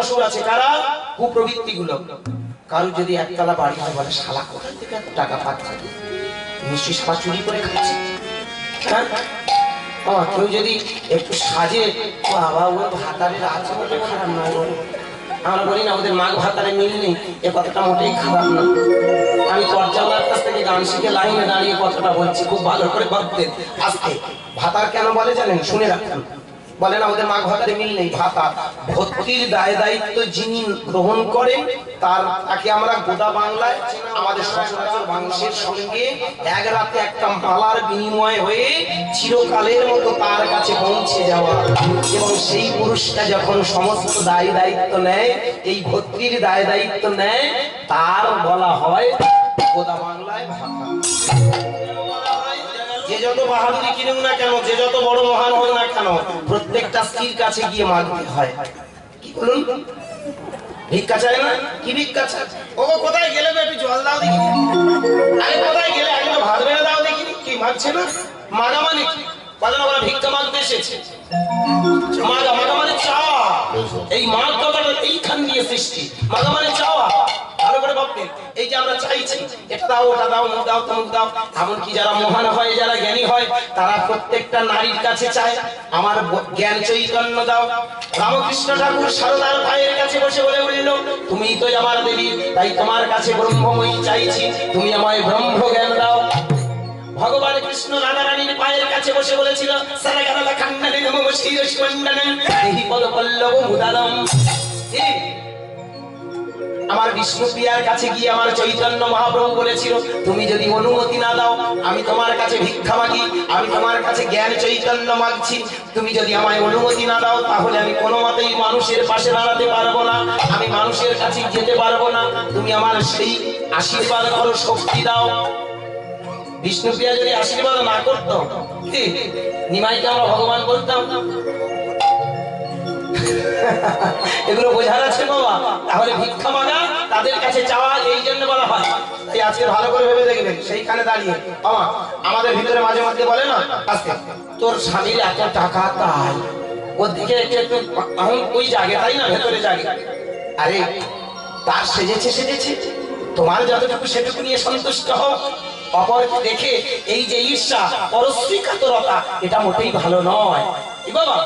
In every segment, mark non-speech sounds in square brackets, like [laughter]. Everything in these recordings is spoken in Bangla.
অসুর আছে, কারা? কুপ্রবৃত্তি গুলো কারও যদি একতলা বাড়ি হয় বলে, শালা কোথা থেকে টাকা পাচ্ছে? নিশ্চয়ই শালা চুরি করে খাচ্ছে? কেউ যদি একটু সাজে ভাতারের খারাপ নয় বলো। না, ওদের মাঘ ভাতারে মিল নেই, এ কথাটা মোটেই খারাপ আমি থেকে গান শিখে লাইনে দাঁড়িয়ে কথাটা বলছি, খুব ভালো করে ভাতার কেন বলে জানেন? শুনে রাখুন। বলে আমাদের মা ঘরে মিল নেই, ভাতা। ভর্তির দায় দায়িত্ব যিনি গ্রহণ করেন, তার, তাকে আমরা গোটা বাংলায়, আমাদের সচরাচর মানুষের সঙ্গে এক রাতে একটা মালার বিনিময় হয়ে চিরকালের মতো তার কাছে পৌঁছে যাওয়া। এবং সেই পুরুষটা যখন সমস্ত দায় দায়িত্ব নেয়, এই ভর্তির দায় দায়িত্ব নেয়, তার বলা হয় গোদা বাংলায় ভাতা। যে যত বাহাদুরি কিনুক না কেন, যে যত বড় মহান হোক না কেন, প্রত্যেকটা স্ত্রীর কাছে গিয়ে মাগতে হয়। কি বলুন? ভিক্ষা চায় না? কি ভিক্ষা চায়? ও কোথায় গেলে? একটু জল দাও দেখি। আরে কোথায় গেলে? তো ভাত বেড়ে দাও দেখি কি মাগছে না? মাগা মানে কি? বলে না ওরা ভিক্ষা মাগতে এসেছে? মাগা মাগা মানে চাওয়া এই মাগ কথাটা এইখান দিয়ে সৃষ্টি। মাগা মানে চাওয়া চাইছি। এটা দাও দাও তমুক দাও এমনকি যারা মহান হয়, যারা জ্ঞানী হয়, তারা প্রত্যেকটা নারীর কাছে চায়, আমার জ্ঞান চৈতন্য দাও। রামকৃষ্ণ ঠাকুর সারদার ভাইয়ের কাছে বসে বলে উঠল তুমি তো আমার দেবী, তাই তোমার কাছে ব্রহ্মময়ী চাইছি। তুমি আমায় ব্রহ্ম জ্ঞান দাও। ভগবান কৃষ্ণ রাধা রানীর পায়ের কাছে বসে বলেছিল, সারা গালা খান্ডানে নম শির পদ পল্লব মুদালম? আমার বিষ্ণু প্রিয়ার কাছে গিয়ে আমার চৈতন্য মহাপ্রভু বলেছিল, তুমি যদি অনুমতি না দাও, আমি তোমার কাছে ভিক্ষা মাগি, আমি তোমার কাছে জ্ঞান চৈতন্য মাগছি। তুমি যদি আমায় অনুমতি না দাও, তাহলে আমি কোনো মতেই মানুষের পাশে দাঁড়াতে পারব না, আমি মানুষের কাছে যেতে পারব না। তুমি আমার সেই আশীর্বাদ করো, শক্তি দাও। বিষ্ণুপ্রিয়া যদি আশীর্বাদ না করতো নিমাইকে আমরা ভগবান বলতাম [laughs] এগুলো বোঝার আছে বাবা। তাহলে ভিক্ষা মাগা তাদের কাছে চাওয়া এই জন্য বলা হয়। আজকে ভালো করে ভেবে দেখবেন সেইখানে দাঁড়িয়ে। বাবা, আমাদের ভিতরে মাঝে মধ্যে বলে না? আজকে তোর স্বামীর এত টাকা তাই। ওই জাগে, তাই না? ভেতরে জাগে। আরে, তার সেজেছে সেজেছে। তোমার যতটুকু সেটুকু নিয়ে সন্তুষ্ট হও, অপরকে দেখে এই যে ঈর্ষা পরশ্রীকাতরতা এটা মোটেই ভালো নয়। বাবা?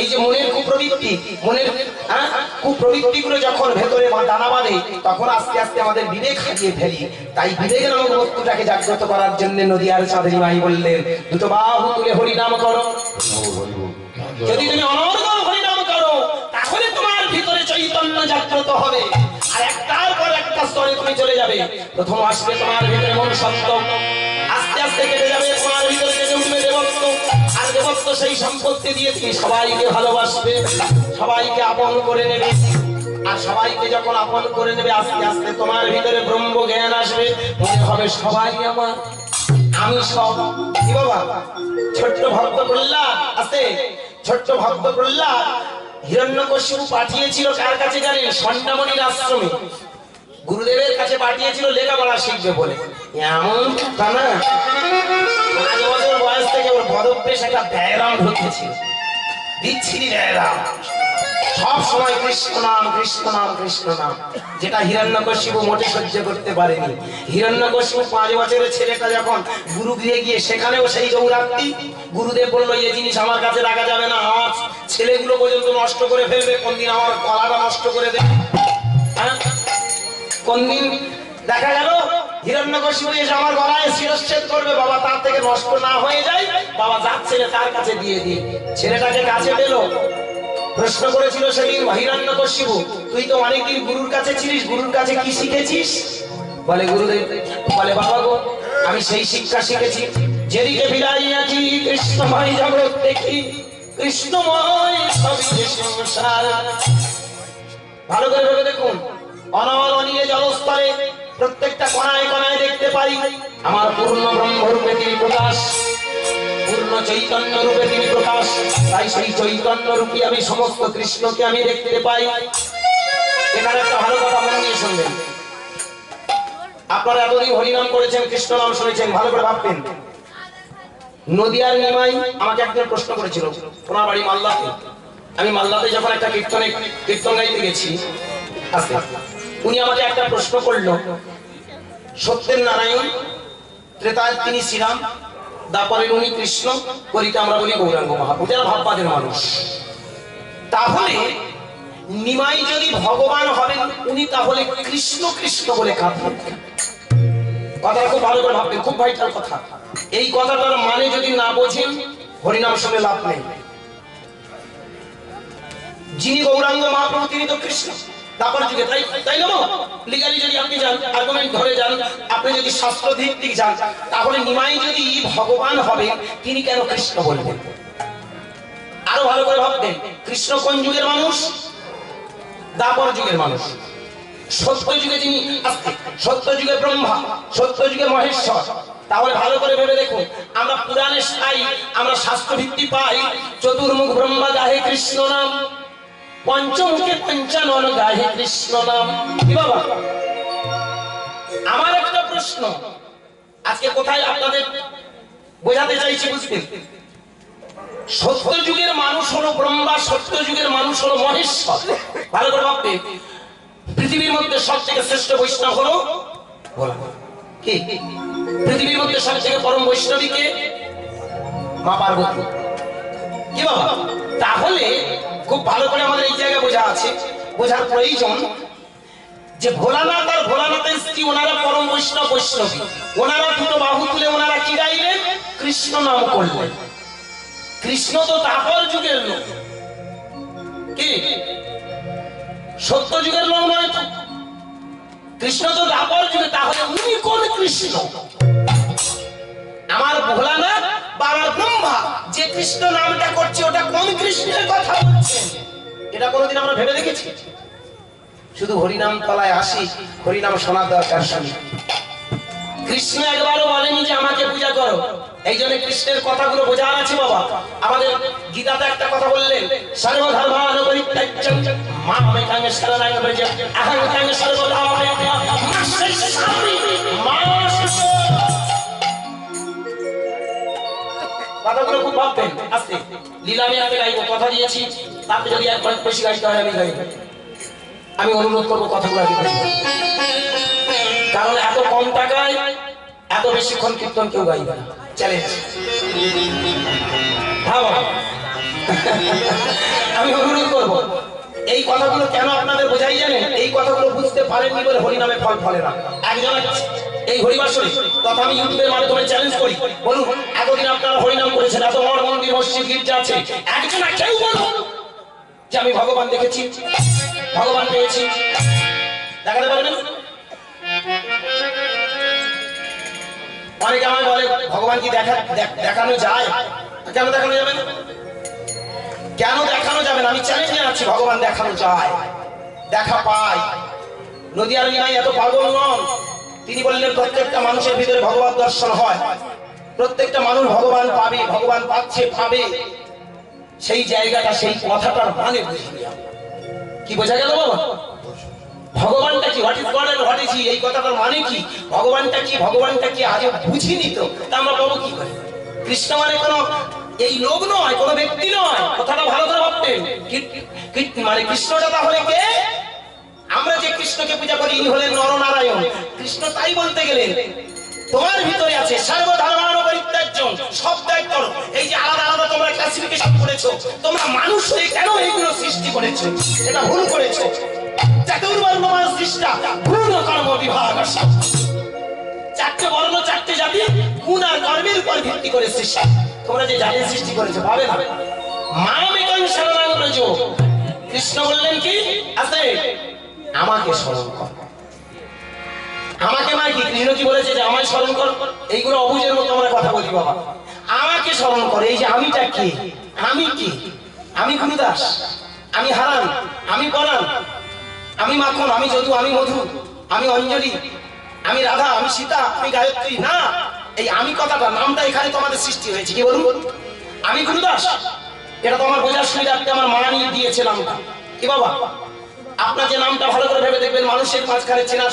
এই যে মনের কুপ্রবৃত্তি মনের হ্যাঁ, কুপ্রবৃত্তিগুলো যখন ভেতরে দানা বাঁধে তখন আস্তে আস্তে আমাদের বিবেক হারিয়ে ফেলি। তাই বিবেকের নামক বস্তুটাকে জাগ্রত করার জন্য নদিয়ার চাঁদের মাই বললেন দুটো বাহু তুলে হরিনাম করো। যদি তুমি অনর্গল হরিনাম করো তাহলে তোমার ভিতরে চৈতন্য জাগ্রত হবে। আর একটার পর একটা স্তরে তুমি চলে যাবে। প্রথম আসবে তোমার ভিতরে মন সত্য আস্তে আস্তে কেটে যাবে। দেবত্ব সেই সম্পত্তি দিয়ে তুমি সবাইকে ভালোবাসবে, সবাইকে আপন করে নেবে। আর সবাইকে যখন আপন করে নেবে, আস্তে আস্তে তোমার ভিতরে ব্রহ্ম জ্ঞান আসবে। মনে হবে সবাই আমার। আমি সব। কি বাবা? ছোট্ট ভক্ত প্রহ্লাদ আছে? ছোট্ট ভক্ত প্রহ্লাদ হিরণ্যকশিপু পাঠিয়েছিল কার কাছে জানেন? সন্ন্যামণির আশ্রমে। গুরুদেবের কাছে পাঠিয়েছিল লেখাপড়া শিখবে বলে। এমন তা না। থেকে ওর পদপ্রেশ একটা ব্যায়াম ঢুকেছিল বিচ্ছিরি ব্যায়াম সব সময় কৃষ্ণ নাম কৃষ্ণ নাম কৃষ্ণ নাম। যেটা হিরণ্যকশিপু মোটে সহ্য করতে পারেনি। হিরণ্যকশিপু পাঁচ বছরের ছেলেটা যখন গুরু গৃহে গিয়ে সেখানেও সেই দৌড়াত্তি গুরুদেব বলল এই জিনিস আমার কাছে রাখা যাবে না আমার ছেলেগুলো পর্যন্ত নষ্ট করে ফেলবে, কোনদিন আমার কলাটা নষ্ট করে দেবে। হ্যাঁ? কোনদিন দেখা গেল? বলে, গুরুদেব, বলে, বাবা গো, আমি সেই শিক্ষা শিখেছি। যেদিকে বিলাইয়াছি কৃষ্ণময় জগৎ দেখি। কৃষ্ণময় ভালো করে ভেবে দেখুন অনল অনিয়ে জলস্তরে প্রত্যেকটা কণায় কণায় দেখতে পাই আমার পূর্ণ ব্রহ্মরূপে তিনি প্রকাশ। পূর্ণ চৈতন্য রূপে তিনি প্রকাশ। তাই সেই চৈতন্য রূপে আমি সমস্ত কৃষ্ণকে আমি দেখতে পাই। এখানে একটা ভালো কথা মনে নিয়ে শুনবেন। আপনারা এতদিন হরিনাম করেছেন, কৃষ্ণ নাম শুনেছেন, ভালো করে ভাবতেন নদিয়ার নিমাই আমাকে একজন প্রশ্ন করেছিল, ওনার বাড়ি মালদাতে? আমি মালদাতে যখন একটা কীর্তনে, কীর্তন গাইতে গেছি, আস্তে। উনি আমাকে একটা প্রশ্ন করল। সত্যের নারায়ণ, ত্রেতায় তিনি শ্রীরাম দাপরের উনি কৃষ্ণ করিতে আমরা বলি গৌরাঙ্গ মহাপুর যারা ভাববাদের মানুষ। তাহলে নিমাই যদি ভগবান হবেন, উনি তাহলে কৃষ্ণ কৃষ্ণ বলে কাঁদবেন কথাটা খুব ভালো করে ভাববেন, খুব ভাইটাল কথা। এই কথাটার মানে যদি না বোঝেন, হরিনাম শুনে লাভ নেই। যিনি গৌরাঙ্গ মহাপ্রভু, তিনি তো কৃষ্ণ। সত্য যুগে যিনি সত্য যুগে ব্রহ্মা, সত্য যুগে মহেশ্বর। তাহলে ভালো করে ভেবে দেখুন, আমরা পুরাণে পাই, আমরা শাস্ত্র ভিত্তি পাই, চতুর্মুখ ব্রহ্মা গাহে কৃষ্ণ নাম। পঞ্চমুখে পঞ্চানন গাহে কৃষ্ণ নাম। বাবা? আমার একটা প্রশ্ন। আজকে কোথায় আপনাদের বোঝাতে চাইছি বুঝবেন সত্য যুগের মানুষ হলো ব্রহ্মা সত্য যুগের মানুষ হলো মহেশ্বর। ভালো করে ভাববে পৃথিবীর মধ্যে সব থেকে শ্রেষ্ঠ বৈষ্ণব হলো। কি? পৃথিবীর মধ্যে সব থেকে পরম বৈষ্ণবী কে? মা পার্বতী। কি বাবা? তাহলে খুব ভালো করে আমাদের এই জায়গায় বোঝা আছে। বোঝার প্রয়োজন যে ভোলানাথ আর ভোলানাথের স্ত্রী, ওনারা পরম বৈষ্ণব, বৈষ্ণবী। ওনারা দুটো বাহু তুলে ওনারা কি গাইলেন? কৃষ্ণ নাম করলেন। কৃষ্ণ তো তাপর যুগের লোক। কি? সত্য যুগের লোক নয় তো। কৃষ্ণ তো দাপর যুগে, তাহলে উনি কোন কৃষ্ণ? আমার ভোলানাথ আমার ব্রহ্মা। যে কৃষ্ণ নামটা করছে, ওটা কোন কৃষ্ণের কথা বলছেন এটা কোনোদিন আমরা ভেবে দেখেছি? শুধু হরিনাম তলায় আসি, হরিনাম শোনার দরকার শুনি কৃষ্ণ একবারও বলেনি যে আমাকে পূজা করো। এই জন্য কৃষ্ণের কথাগুলো বোঝার আছে বাবা। আমাদের গীতাতে একটা কথা বললেন সর্বধর্মান পরিত্যাজ্যং মামেকাং তাং খুব ভাববেন। আমি গাইব, কথা দিয়েছি। যদি অনেক বেশি গাইতে হয় আমি গাইব। আমি অনুরোধ করব কথাগুলো আগে কারণ এত কম টাকায়, এত বেশিক্ষণ কীর্তন কেউ গাইবে না। চ্যালেঞ্জ আমি অনুরোধ করব। এই কথাগুলো কেন আপনাদের বোঝাই জানেন? এই কথাগুলো বুঝতে পারেননি বলে হরিনামে ফল ফলে না। একজন এই হরিবাসরে কথা আমি ইউটিউবের মাধ্যমে চ্যালেঞ্জ করি। বলুন, এতদিন আপনারা হরিনাম করেছেন, এত মঠ মন্দির, মসজিদ, গির্জা আছে। একজন কেউ বলুন যে আমি ভগবান দেখেছি, ভগবান পেয়েছি। দেখাতে পারবেন? অনেকে আমায় বলে, ভগবান কি দেখ- দেখানো যায়? কেন দেখানো যাবে না? কেন দেখানো যাবে না? আমি চ্যালেঞ্জ জানাচ্ছি ভগবান দেখানো যায়। দেখা পায় নদীয়ার নিমাই এত পাগল নন। তিনি বললেন, প্রত্যেকটা মানুষের ভিতরে ভগবান দর্শন হয়। প্রত্যেকটা মানুষ ভগবান পাবে, ভগবান পাচ্ছে, পাবে। সেই জায়গাটা, সেই কথাটার মানে কি বোঝা গেল বাবা? ভগবানটা কি? What is god and what is এই কথাটার মানে কি? ভগবানটা কি? ভগবানটা কি? আগে বুঝিনি তো। তা আমরা পাবো কি করে? কৃষ্ণ মানে কোনো এই লোক নয়, কোনো ব্যক্তি নয়। কথাটা ভালো করে ভাবতেন মানে কৃষ্ণটা তাহলে কে? আমরা যে কৃষ্ণকে পূজা করি, ইনি হলেন নরনারায়ণ। কৃষ্ণ তাই বলতে গেলেন, তোমার ভিতরে আছে সর্বধর্মান পরিত্যাজ্য, সব করো এই যে আলাদা আলাদা তোমরা ক্লাসিফিকেশন করেছ, তোমরা মানুষ হয়ে কেন এইগুলো সৃষ্টি করেছ? এটা ভুল করেছ। চাতুর্বর্ণমান সৃষ্টা গুণ কর্ম বিভাগ। চারটে বর্ণ, চারটে জাতি, গুণ আর কর্মের উপর ভিত্তি করে সৃষ্টি। তোমরা যে জাতির সৃষ্টি করেছ, ভাবে ভাবে। মা মেকাং শরণাং ব্রজ কৃষ্ণ বললেন কি? আছে। আমাকে স্মরণ কর। আমাকে মানে কি? কৃষ্ণ কি বলেছে যে আমায় স্মরণ কর? এইগুলো অবুজের মতো আমরা কথা বলি বাবা। আমাকে স্মরণ করে। এই যে আমিটা কে? আমি কি? আমি গুরুদাস। আমি হারান। আমি পরান আমি মাখন। আমি যদু। আমি মধু। আমি অঞ্জলি। আমি রাধা। আমি সীতা। আমি গায়ত্রী। না! এই আমি কথাটা নামটা এখানে তোমাদের সৃষ্টি হয়েছে। কি বলুন? আমি গুরুদাস? এটা তো আমার বোঝার সুবিধার্থে আমার মা নিয়ে দিয়েছে নামটা। কি বাবা? আপনার যে নামটা ভালো করে ভেবে দেখবেন, মানুষের মাঝখানে চেনার